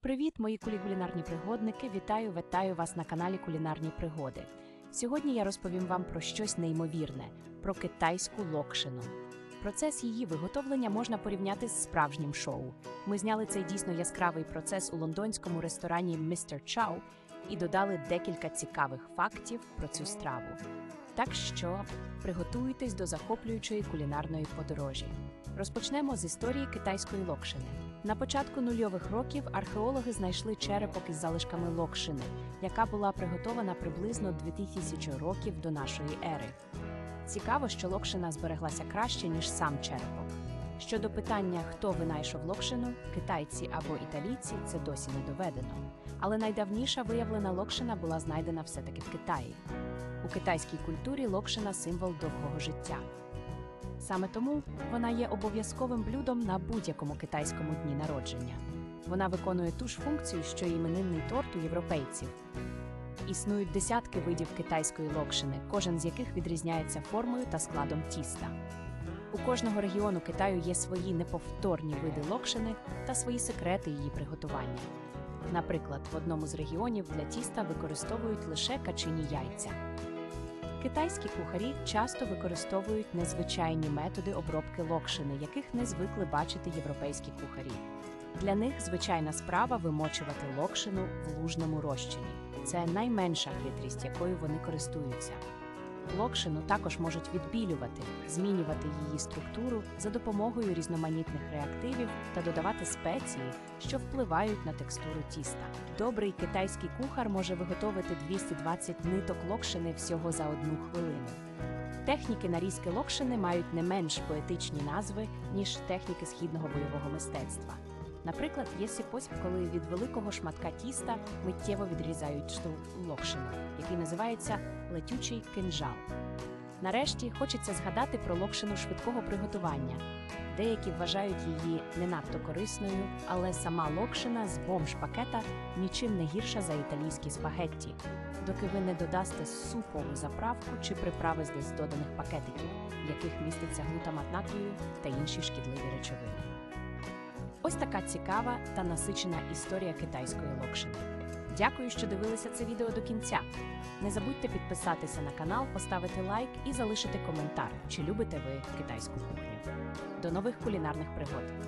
Привіт, мої кулінарні пригодники! Вітаю, вітаю вас на каналі Кулінарні Пригоди. Сьогодні я розповім вам про щось неймовірне про китайську локшину. Процес її виготовлення можна порівняти з справжнім шоу. Ми зняли цей дійсно яскравий процес у лондонському ресторані Mr. Chow і додали декілька цікавих фактів про цю страву. Так що приготуйтесь до захоплюючої кулінарної подорожі. Розпочнемо з історії китайської локшини. На початку нульових років археологи знайшли черепок із залишками локшини, яка була приготована приблизно 2000 років до нашої ери. Цікаво, що локшина збереглася краще, ніж сам черепок. Щодо питання, хто винайшов локшину, китайці або італійці, це досі не доведено. Але найдавніша виявлена локшина була знайдена все-таки в Китаї. У китайській культурі локшина символ довгого життя. Саме тому вона є обов'язковим блюдом на будь-якому китайському дні народження. Вона виконує ту ж функцію, що й іменинний торт у європейців. Існують десятки видів китайської локшини, кожен з яких відрізняється формою та складом тіста. У кожного регіону Китаю є свої неповторні види локшини та свої секрети її приготування. Наприклад, в одному з регіонів для тіста використовують лише качині яйця. Китайські кухарі часто використовують незвичайні методи обробки локшини, яких не звикли бачити європейські кухарі. Для них звичайна справа вимочувати локшину в лужному розчині. Це найменша хитрість, якою вони користуються. Локшину також можуть відбілювати, змінювати її структуру за допомогою різноманітних реактивів та додавати спеції, що впливають на текстуру тіста. Добрий китайський кухар може виготовити 220 ниток локшини всього за одну хвилину. Техніки нарізки локшини мають не менш поетичні назви, ніж техніки східного бойового мистецтва. Наприклад, є спосіб, коли від великого шматка тіста миттєво відрізають штовх локшину, який називається летючий кинжал. Нарешті хочеться згадати про локшину швидкого приготування. Деякі вважають її не надто корисною, але сама локшина з бомж-пакета нічим не гірша за італійські спагетті, доки ви не додасте супову заправку чи приправи з доданих пакетиків, в яких міститься глутамат натрію та інші шкідливі речовини. Ось така цікава та насичена історія китайської локшини. Дякую, що дивилися це відео до кінця. Не забудьте підписатися на канал, поставити лайк і залишити коментар, чи любите ви китайську кухню. До нових кулінарних пригод!